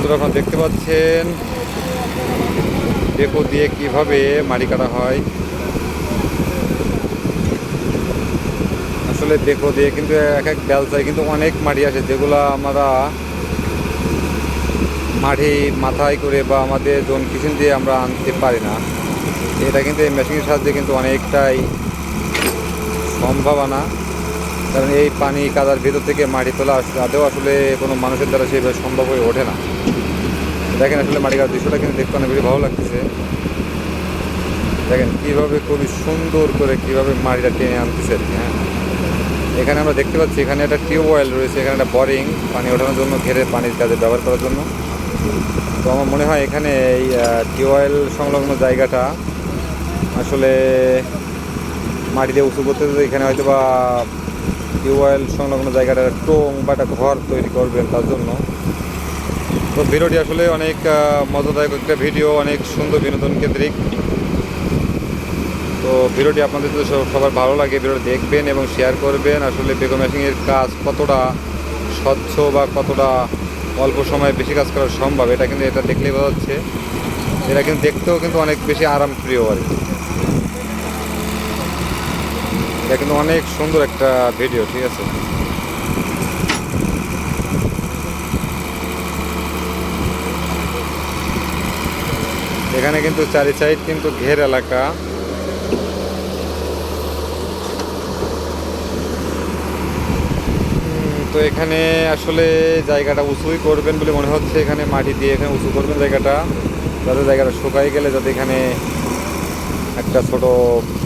বন্ধুরা, আপনারা দেখতে পাচ্ছেন ডেকো দিয়ে কীভাবে মাটি কাটা হয়। আসলে ডেকো দিয়ে কিন্তু এক এক বেলচায় কিন্তু অনেক মাটি আসে, যেগুলো আমরা মাটি মাথায় করে বা আমাদের জোন কিচেন দিয়ে আমরা আনতে পারি না। এটা কিন্তু এই মেশিনের সাহায্যে কিন্তু অনেকটাই সম্ভাবনা। কারণ এই পানি কাদার ভেতর থেকে মাটি তোলা আদেও আসলে কোনো মানুষের দ্বারা সেইভাবে সম্ভব হয়ে ওঠে না। দেখেন আসলে মাটি কাটার দৃশ্যটা কিন্তু দেখতে অনেক বেশি ভালো লাগতেছে। দেখেন কীভাবে খুবই সুন্দর করে কীভাবে মাটিটা টেনে আনতেছে আর কি, হ্যাঁ। এখানে আমরা দেখতে পাচ্ছি এখানে একটা টিউবওয়েল রয়েছে এখানে একটা বোরিং পানি ওঠানোর জন্য ঘেরে পানির কাজে ব্যবহার করার জন্য। তো আমার মনে হয় এখানে এই টিউবওয়েল সংলগ্ন জায়গাটা আসলে মাটিতে উঁচু করতে এখানে হয়তো বা টিউবওয়েল সংলগ্ন জায়গাটা টোং বা একটা ঘর তৈরি করবেন তার জন্য। তো ভিডিওটি আসলে অনেক মজাদায়ক একটা ভিডিও, অনেক সুন্দর বিনোদন কেন্দ্রিক। তো ভিডিওটি আপনাদের যদি সবার ভালো লাগে, ভিডিওটি দেখবেন এবং শেয়ার করবেন। আসলে বেগম ম্যাশিংয়ের কাজ কতটা স্বচ্ছ বা কতটা অল্প সময়ে বেশি কাজ করা সম্ভব, এটা কিন্তু এটা দেখলেই বোঝা যাচ্ছে। এটা কিন্তু দেখতেও কিন্তু অনেক বেশি আরাম প্রিয় আর কি। এটা কিন্তু অনেক সুন্দর একটা ভিডিও ঠিক আছে? এখানে কিন্তু চারি সাইড কিন্তু ঘের এলাকা। তো এখানে আসলে জায়গাটা উঁচুই করবেন বলে মনে হচ্ছে। এখানে মাটি দিয়ে এখানে উঁচু করবেন জায়গাটা। যাতে জায়গাটা শুকাই গেলে যাতে এখানে একটা ছোট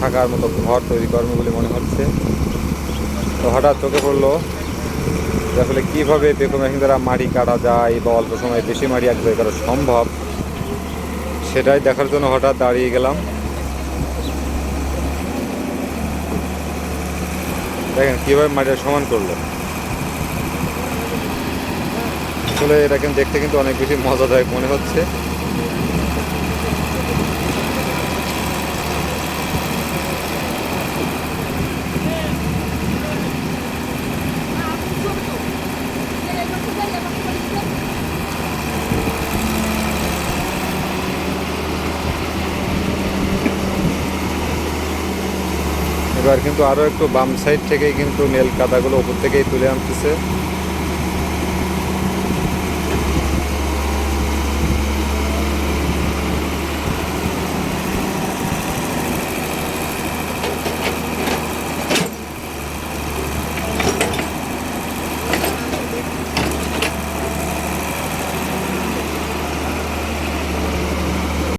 থাকার মতো ঘর তৈরি করবে বলে মনে হচ্ছে। তো হঠাৎ চোখে পড়ল আসলে কীভাবে বেকম মেশিন দ্বারা মাটি কাটা যায় বা অল্প সময়ে বেশি মাটি এক করা সম্ভব? সেটাই দেখার জন্য হঠাৎ দাঁড়িয়ে গেলাম। দেখেন কীভাবে মাটিটা সমান করল। আসলে এটা কিন্তু দেখতে কিন্তু অনেক বেশি মজাদায়ক মনে হচ্ছে। এবার কিন্তু আরও একটু বাম সাইড থেকেই কিন্তু নেল কাদাগুলো উপর থেকেই তুলে আনতেছে।